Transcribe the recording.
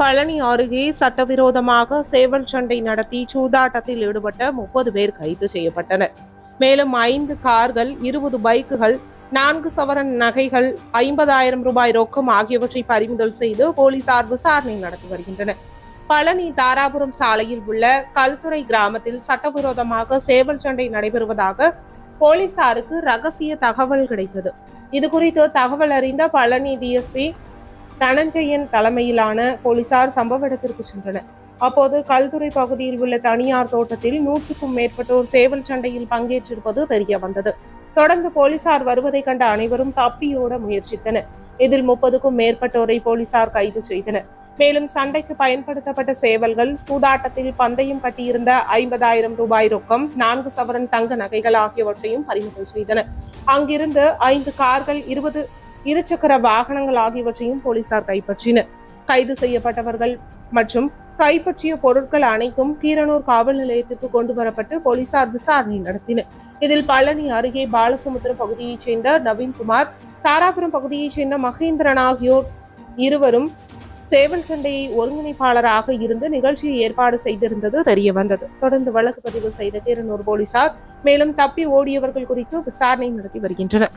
பழனி அருகே சட்டவிரோதமாக சேவல் சண்டை நடத்தி சூதாட்டத்தில் ஈடுபட்ட முப்பது பேர் கைது செய்யப்பட்டனர். மேலும் ஐந்து கார்கள் இருபது பைக்குகள் நான்கு சவரன் நகைகள் ஐம்பதாயிரம் ரூபாய் ரொக்கம் ஆகியவற்றை பறிமுதல் செய்து போலீசார் விசாரணை நடத்தி வருகின்றனர். பழனி தாராபுரம் சாலையில் உள்ள கல்துறை கிராமத்தில் சட்டவிரோதமாக சேவல் சண்டை நடைபெறுவதாக போலீசாருக்கு ரகசிய தகவல் கிடைத்தது. இது குறித்து தகவல் அறிந்த பழனி டிஎஸ்பி தனஞ்சயன் தலைமையிலான போலீசார் சம்பவ இடத்திற்கு சென்றனர். அப்போது கல்துறை பகுதியில் உள்ள தனியார் தோட்டத்தில் நூற்றுக்கும் மேற்பட்டோர் சேவல் சண்டையில் பங்கேற்றிருப்பது தெரிய வந்தது தொடர்ந்து போலீசார் வருவதை கண்ட அனைவரும் தப்பியோட முயற்சித்தனர். இதில் முப்பதுக்கும் மேற்பட்டோரை போலீசார் கைது செய்தனர். மேலும் சண்டைக்கு பயன்படுத்தப்பட்ட சேவல்கள் சூதாட்டத்தில் பந்தயம் கட்டியிருந்த ஐம்பதாயிரம் ரூபாய் ரொக்கம் நான்கு சவரன் தங்க நகைகள் ஆகியவற்றையும் பறிமுதல் செய்தனர். அங்கிருந்து ஐந்து கார்கள் இருபது இருசக்கர வாகனங்கள் ஆகியவற்றையும் போலீசார் கைப்பற்றினர். கைது செய்யப்பட்டவர்கள் மற்றும் கைப்பற்றிய பொருட்கள் அனைத்தும் கீரனூர் காவல் நிலையத்திற்கு கொண்டு வரப்பட்டு போலீசார் விசாரணை நடத்தினர். இதில் பழனி அருகே பாலசமுத்திரம் பகுதியைச் சேர்ந்த நவீன்குமார் தாராபுரம் பகுதியைச் சேர்ந்த மகேந்திரன் ஆகியோர் இருவரும் சேவல் சண்டையை ஒருங்கிணைப்பாளராக இருந்து நிகழ்ச்சியை ஏற்பாடு செய்திருந்தது தெரிய வந்தது தொடர்ந்து வழக்கு பதிவு செய்த கீரனூர் போலீசார் மேலும் தப்பி ஓடியவர்கள் குறித்து விசாரணை நடத்தி வருகின்றனர்.